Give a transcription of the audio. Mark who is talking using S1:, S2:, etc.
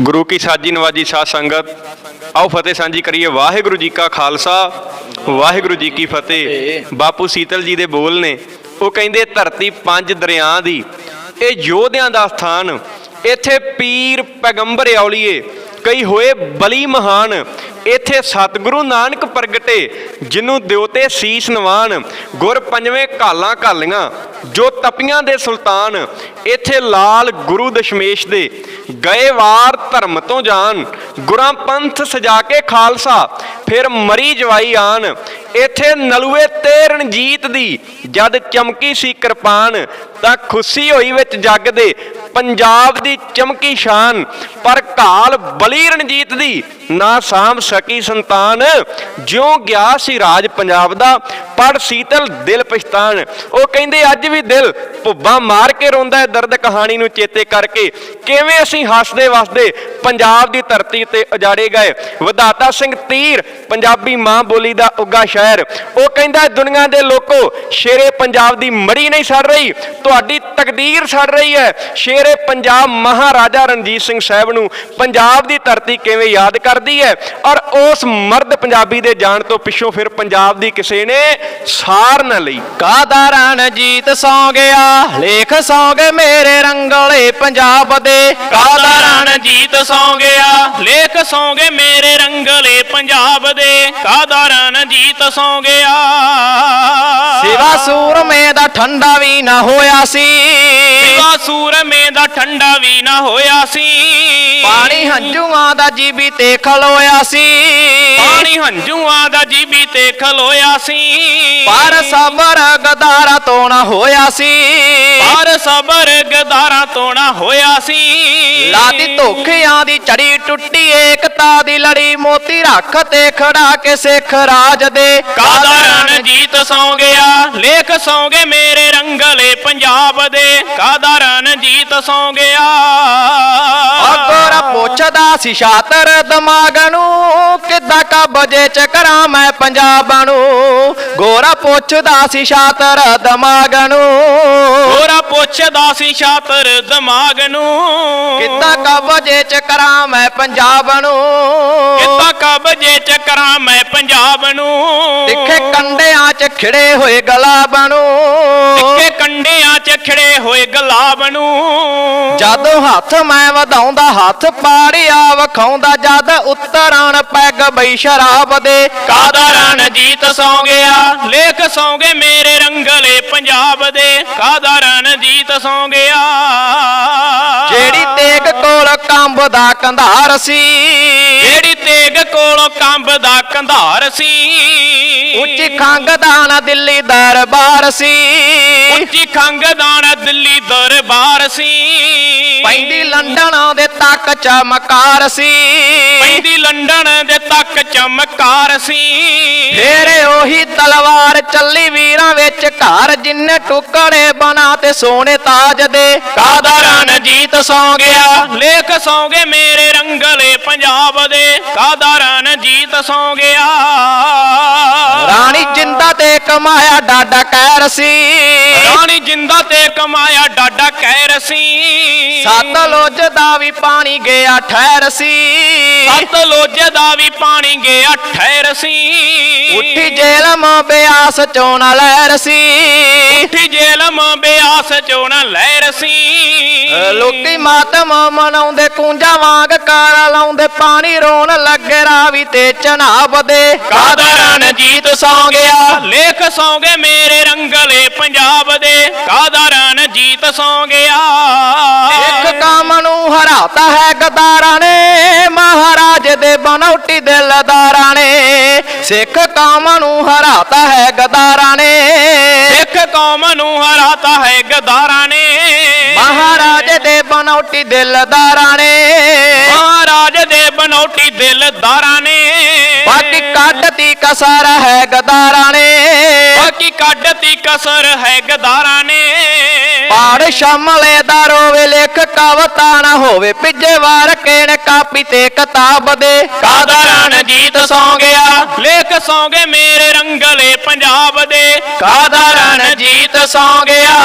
S1: ਗੁਰੂ ਕੀ ਸਾਜੀ ਨਵਾਜੀ ਸਾਧ ਸੰਗਤ, ਆਓ ਫਤਿਹ ਸਾਂਝੀ ਕਰੀਏ। ਵਾਹਿਗੁਰੂ ਜੀ ਕਾ ਖਾਲਸਾ, ਵਾਹਿਗੁਰੂ ਜੀ ਕੀ ਫਤਿਹ। ਬਾਪੂ ਸੀਤਲ ਜੀ ਦੇ ਬੋਲ ਨੇ, ਉਹ ਕਹਿੰਦੇ, ਧਰਤੀ ਪੰਜ ਦਰਿਆਂ ਦੀ, ਇਹ ਯੋਧਿਆਂ ਦਾ ਸਥਾਨ, ਇੱਥੇ ਪੀਰ ਪੈਗੰਬਰ ਔਲੀਏ ਕਈ ਹੋਏ ਬਲੀ ਮਹਾਨ। ਇੱਥੇ ਸਤਿਗੁਰੂ ਨਾਨਕ ਪ੍ਰਗਟੇ ਜਿਹਨੂੰ ਦਿਉਤੇ ਸੀਸ ਨਵਾਨ, ਗੁਰ ਪੰਜਵੇਂ ਕਾਲਾਂ ਕਾਲੀਆਂ ਜੋ ਤਪੀਆਂ ਦੇ ਸੁਲਤਾਨ। ਇੱਥੇ ਲਾਲ ਗੁਰੂ ਦਸ਼ਮੇਸ਼ ਦੇ, ਗਏ ਵਾਰ ਧਰਮ ਤੋਂ ਜਾਨ, ਗੁਰਾਂ ਪੰਥ ਸਜਾ ਕੇ ਖਾਲਸਾ, ਫਿਰ ਮਰੀ ਜਵਾਈ ਆਨ। ਇੱਥੇ ਨਲੂਏ ਤੇ ਰਣਜੀਤ ਦੀ, ਜਦ ਚਮਕੀ ਸੀ ਕਿਰਪਾਨ, ਤਾਂ ਖੁਸ਼ੀ ਹੋਈ ਵਿੱਚ ਜੱਗ ਦੇ ਪੰਜਾਬ ਦੀ ਚਮਕੀ ਸ਼ਾਨ ਪਰ ਕਾਲ ਬਲੀ ਰਣਜੀਤ ਦੀ ਨਾ ਸਾਮ ਸਕੀ ਸੰਤਾਨ, ਜਿਉਂ ਗਿਆ ਸੀ ਰਾਜ ਪੰਜਾਬ ਦਾ, ਪੜ ਸੀਤਲ ਦਿਲ ਪਛਤਾਨ। ਉਹ ਕਹਿੰਦੇ, ਅੱਜ ਵੀ ਦਿਲ ਭੁੱਬਾ ਮਾਰ ਕੇ ਰੋਂਦਾ ਹੈ, ਦਰਦ ਕਹਾਣੀ ਨੂੰ ਚੇਤੇ ਕਰਕੇ। ਕਿਵੇਂ ਅਸੀਂ ਹੱਸਦੇ ਵਸਦੇ ਪੰਜਾਬ ਦੀ ਧਰਤੀ ਤੇ ਉਜਾੜੇ ਗਏ? ਵਧਾਤਾ ਸਿੰਘ ਤੀਰ, ਪੰਜਾਬੀ ਮਾਂ ਬੋਲੀ ਦਾ ਉੱਗਾ ਸ਼ਾਇਰ। ਉਹ ਕਹਿੰਦਾ, ਦੁਨੀਆ ਦੇ ਲੋਕੋ, ਸ਼ੇਰੇ ਪੰਜਾਬ ਦੀ ਮੜੀ ਨਹੀਂ ਸੜ ਰਹੀ, ਤੁਹਾਡੀ ਤਕਦੀਰ ਸੜ ਰਹੀ ਹੈ। ਸ਼ੇਰੇ ਪੰਜਾਬ ਮਹਾਰਾਜਾ ਰਣਜੀਤ ਸਿੰਘ ਸਾਹਿਬ ਨੂੰ ਪੰਜਾਬ ਦੀ ਧਰਤੀ ਕਿਵੇਂ ਯਾਦ ਕਰ ਕਰਦੀ ਹੈ ਔਰ ਉਸ ਮਰਦ ਪੰਜਾਬੀ ਦੇ ਜਾਣ ਤੋਂ ਪਿੱਛੋਂ ਫਿਰ ਪੰਜਾਬ ਦੀ ਕਿਸੇ ਨੇ ਸਾਰ ਨਾ ਲਈ।
S2: ਕਾਦਾ ਰਣਜੀਤ ਸੌ ਗਿਆ ਲੇਖ ਸੌ ਗਏ ਮੇਰੇ ਰੰਗਲੇ ਪੰਜਾਬ ਦੇ।
S3: ਕਾਦਾ ਰਣਜੀਤ ਸੌ ਗਿਆ ਲੇਖ ਸੌ ਗਏ ਮੇਰੇ ਰੰਗਲੇ ਪੰਜਾਬ ਦੇ। ਕਾਦਾ ਰਣਜੀਤ ਸੌ ਗਿਆ।
S2: ਸਿਵਾ ਸੂਰਮੇ ਦਾ ਠੰਡਾ ਵੀ ਨਾ ਹੋਇਆ ਸੀ।
S3: ਸਿਵਾ ਸੂਰਮੇ ਦਾ ਠੰਡਾ ਵੀ ਨਾ ਹੋਇਆ ਸੀ।
S2: ਪਾਣੀ ਹੰਝੂਆਂ ਦਾ ਜੀਬੀ ਤੇ ਖਲੋਇਆ ਸੀ।
S3: ਪਾਣੀ ਹੰਝੂਆਂ ਦਾ ਜੀਬੀ ਤੇ ਖਲੋਇਆ ਸੀ।
S2: ਪਰ ਸਬਰ ਗਦਾਰਾ ਤੋਂ ਨਾ ਹੋਇਆ ਸੀ।
S3: ਪਰ ਸਬਰ ਗਦਾਰਾਂ ਤੋਂ ਨਾ ਹੋਇਆ ਸੀ।
S2: ਲਾਦੀ ਧੋਖਿਆਂ ਦੀ ਚੜੀ ਟੁੱਟੀ ਏਕਤਾ ਦੀ ਲੜੀ ਮੋਤੀ ਰੱਖ ਤੇ ਖੜਾ ਕੇ ਸਿੱਖ ਰਾਜ ਦੇ।
S3: ਕਾਦਾ ਰਣਜੀਤ ਸੌ ਗਿਆ ਲੇਖ ਸੌ ਗਏ ਮੇਰੇ ਰੰਗਲੇ ਪੰਜਾਬ ਦੇ। ਕਾਦਾ ਰਣਜੀਤ ਸੌ ਗਿਆ।
S2: ਪੁੱਛਦਾ ਸੀ ਸ਼ਾਤਰ ਦਿਮਾਗ ਨੂੰ ਕਿੱਦਾਂ ਕਬਜੇ ਚ ਕਰਾਂ ਮੈਂ ਪੰਜਾਬ ਨੂੰ? ਗੋਰਾ ਪੁੱਛਦਾ ਸੀ ਸ਼ਾਤਰ ਦਿਮਾਗ ਨੂੰ।
S3: ਹੋਰਾ ਪੁੱਛਦਾ ਸੀ ਸ਼ਾਤਰ ਦਿਮਾਗ ਨੂੰ।
S2: ਕਿੱਦਾਂ ਕਬਜੇ ਚ ਕਰਾਂ ਮੈਂ ਪੰਜਾਬ ਨੂੰ?
S3: ਕਿੱਦਾਂ ਕਬਜੇ ਚ ਕਰਾਂ ਮੈਂ ਪੰਜਾਬ ਨੂੰ?
S2: ਤਿੱਖੇ ਕੰਡਿਆਂ ਚ ਖਿੜੇ ਹੋਏ ਗਲਾਬ ਨੂੰ।
S3: ਖਿੜੇ ਹੋਏ ਗੁਲਾਬ ਨੂੰ।
S2: ਜਦੋਂ ਹੱਥ ਮੈਂ ਵਧਾਉਂਦਾ ਹੱਥ ਪਾੜਿਆ ਵਖਾਉਂਦਾ ਜਦ ਉਤਰਾਣ ਪੈਗ ਬਈ ਸ਼ਰਾਬ ਦੇ।
S3: ਕਾਦਾ ਰਣਜੀਤ ਸੌ ਗਿਆ ਲੇਖ ਸੌ ਗਏ ਮੇਰੇ ਰੰਗਲੇ ਪੰਜਾਬ ਦੇ। ਕਾਦਾ ਰਣਜੀਤ ਸੌ ਗਿਆ
S2: ਕੰਬ ਦਾ ਕੰਧਾਰ ਸੀ।
S3: ਜਿਹੜੀ ਤੇਗ ਕੋਲੋਂ ਕੰਬ ਦਾ ਕੰਧਾਰ ਸੀ।
S2: ਉੱਚੀ ਖੰਗ ਦਾ ਨਾ ਦਿੱਲੀ ਦਰਬਾਰ ਸੀ।
S3: ਉੱਚੀ ਖੰਗ ਦਾਣਾ ਦਿੱਲੀ ਦਰਬਾਰ ਸੀ।
S2: ਪੈਂਦੀ ਲੰਡਨ ਦੇ ਤੱਕ ਚਮਕਾਰ ਸੀ।
S3: ਪੈਂਦੀ ਲੰਡਨ ਦੇ ਤੱਕ ਚਮਕਾਰ ਸੀ।
S2: ਫੇਰ ਉਹੀ ਤਲਵਾਰ ਚੱਲੀ ਵੀਰਾਂ ਵਿੱਚ ਘਰ ਜਿੰਨੇ ਟੁਕੜੇ ਬਣਾ ਤੇ ਸੋਨੇ ਤਾਜ ਦੇ।
S3: ਕਾਦਾ ਰਣਜੀਤ ਸੌ ਗਿਆ ਲੇਖ ਸੌ ਗਏ ਮੇਰੇ ਰੰਗਲੇ ਪੰਜਾਬ ਦੇ। ਕਾਦਾ ਰਣਜੀਤ ਸੌ ਗਿਆ।
S2: ਰਾਣੀ ਜਿੰਦਾ ਤੇ ਕਮਾਇਆ ਡਾਡਾ ਕਹਿਰ ਸੀ।
S3: ਰਾਣੀ ਜਿੰਦਾ ਡਾਡਾ ਕਹਿਰ ਸੀ।
S2: ਸਤਲੁਜ ਦਾ ਵੀ ਪਾਣੀ ਗਿਆ ਠਹਿਰ ਸੀ।
S3: ਸਤਲੁਜ ਦਾ ਵੀ ਪਾਣੀ ਗਿਆ ਠਹਿਰ ਸੀ।
S2: ਉੱਠੀ ਜੇਲਮ ਬਿਆਸ ਚੋਂ ਨਾ ਲਹਿਰ ਸੀ।
S3: ਉੱਠੀ ਜੇਲਮ ਬਿਆਸ ਚੋਂ ਨਾ ਲਹਿਰ ਸੀ।
S2: ਲੋਕੀ ਮਾਤਮ ਮਨਾਉਂਦੇ ਕੁੰਜਾ ਵਾਂਗ ਕਾਰਾ ਲਾਉਂਦੇ ਪਾਣੀ ਰੋਣ ਲੱਗੇ ਰਾਵੀ ਤੇ ਚਨਾਬ ਦੇ
S3: ਕਾਦਾ ਰਣਜੀਤ ਸੌ ਗਿਆ ਲੇਖ ਸੌ ਗਏ ਮੇਰੇ ਰੰਗਲੇ ਪੰਜਾਬ ਦੇ। ਕਾਦਾ ਰਣਜੀਤ ਸੌ ਗਿਆ।
S2: ਇੱਕ ਕੰਮ ਨੂੰ ਹਰਾਤਾ ਹੈ ਗਦਾਰਾਂ ਨੇ ਮਹਾਰਾਜ ਦੇ ਬਨੌਟੀ ਦਿਲਦਾਰਾਂ ਨੇ। ਸਿੱਖ ਕੰਮ ਨੂੰ ਹਰਾਤਾ ਹੈ ਗਦਾਰਾਂ ਨੇ।
S3: ਸਿੱਖ ਕੌਮ ਨੂੰ ਹਰਾਤਾ ਹੈ ਗਦਾਰਾਂ ਨੇ।
S2: ਮਹਾਰਾਜ ਦੇ ਬਨੌਟੀ ਦਿਲਦਾਰਾਂ ਨੇ।
S3: ਮਹਾਰਾਜ ਦੇ ਬਨੌਟੀ ਦਿਲਦਾਰਾਂ ਨੇ।
S2: ਬਾਕੀ ਕੱਢਤੀ ਕਸਰ ਹੈ ਗਦਾਰਾਂ ਨੇ।
S3: ਬਾਕੀ ਕੱਢਤੀ ਕਸਰ ਹੈ ਗਦਾਰਾਂ ਨੇ।
S2: ਪਾੜ ਸ਼ਮਲੇ ਦਾ ਰੋਵੇ ਲਿਖ ਕਵਤਾ ਨਾ ਹੋਵੇ, ਪਿੱਜੇ ਵਾਰ ਕੇਣ ਕਾਪੀ ਤੇ ਕਿਤਾਬ ਦੇ।
S3: ਕਾਦਾ ਰਣਜੀਤ ਸੌ ਗਿਆ ਲੇਖ ਸੌ ਗਏ ਮੇਰੇ ਰੰਗਲੇ ਪੰਜਾਬ ਦੇ। ਕਾਦਾ ਰਣਜੀਤ ਸੌ ਗਿਆ